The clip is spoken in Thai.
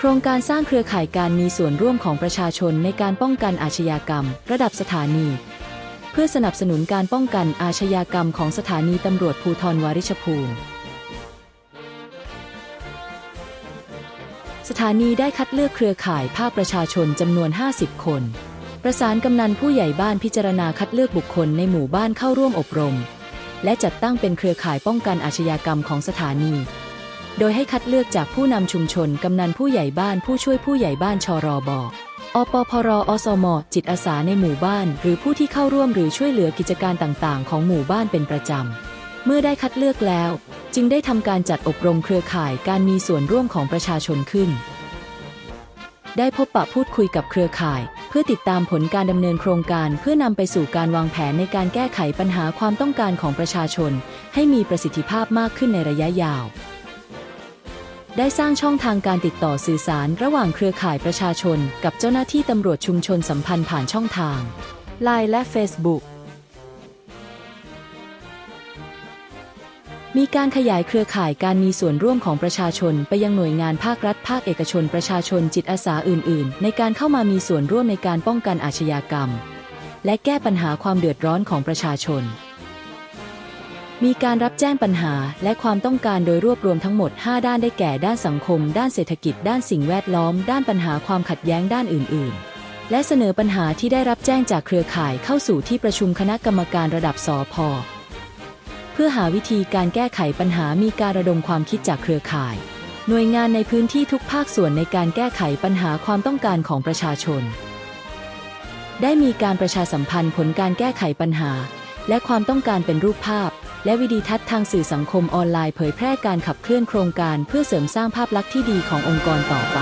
โครงการสร้างเครือข่ายการมีส่วนร่วมของประชาชนในการป้องกันอาชญากรรม ระดับสถานี เพื่อสนับสนุนการป้องกันอาชญากรรมของสถานีตำรวจภูธรวาริชภูมิ สถานีได้คัดเลือกเครือข่ายภาคประชาชนจำนวน 50 คน ประสานกำนันผู้ใหญ่บ้านพิจารณาคัดเลือกบุคคลในหมู่บ้านเข้าร่วมอบรม และจัดตั้งเป็นเครือข่ายป้องกันอาชญากรรมของสถานี โดยให้คัดเลือกจากผู้นำชุมชน กำนันผู้ใหญ่บ้านผู้ช่วยผู้ใหญ่บ้านชรบอปพรอสม จิตอาสาในหมู่บ้าน หรือผู้ที่เข้าร่วมหรือช่วยเหลือกิจการต่างๆ ของหมู่บ้านเป็นประจำ เมื่อได้คัดเลือกแล้ว จึงได้ทำการจัดอบรมเครือข่ายการมีส่วนร่วมของประชาชนขึ้น ได้พบปะพูดคุยกับเครือข่าย เพื่อติดตามผลการดำเนินโครงการเพื่อนำไปสู่การวางแผนในการแก้ไขปัญหาความต้องการของประชาชน ให้มีประสิทธิภาพมากขึ้นในระยะยาว ได้สร้างช่องทางการติดต่อสื่อสารระหว่างเครือข่ายประชาชน กับเจ้าหน้าที่ตำรวจชุมชนสัมพันธ์ผ่านช่องทาง Line และ Facebook มีการขยายเครือข่ายการมีส่วนร่วมของประชาชน ไปยังหน่วยงานภาครัฐ ภาคเอกชนประชาชนจิตอาสาอื่น ๆ ในการเข้ามามีส่วนร่วมในการป้องกันอาชญากรรม และแก้ปัญหาความเดือดร้อนของประชาชน มีการรับแจ้งปัญหาและความต้องการโดยรวบรวมทั้งหมด 5 ด้านได้แก่ด้านสังคม ด้านเศรษฐกิจ ด้านสิ่งแวดล้อม ด้านปัญหาความขัดแย้งด้านอื่น ๆ และเสนอปัญหาที่ได้รับแจ้งจากเครือข่ายเข้าสู่ที่ประชุมคณะกรรมการระดับสอพเพื่อหาวิธีการแก้ไขปัญหามีการระดมความคิดจากเครือข่าย หน่วยงานในพื้นที่ทุกภาคส่วนในการแก้ไขปัญหาความต้องการของประชาชน ได้มีการประชาสัมพันธ์ผลการแก้ไขปัญหา และความต้องการเป็นรูปภาพ และวิดีทัศน์ทางสื่อสังคมออนไลน์เผยแพร่การขับเคลื่อนโครงการเพื่อเสริมสร้างภาพลักษณ์ที่ดีขององค์กรต่อไป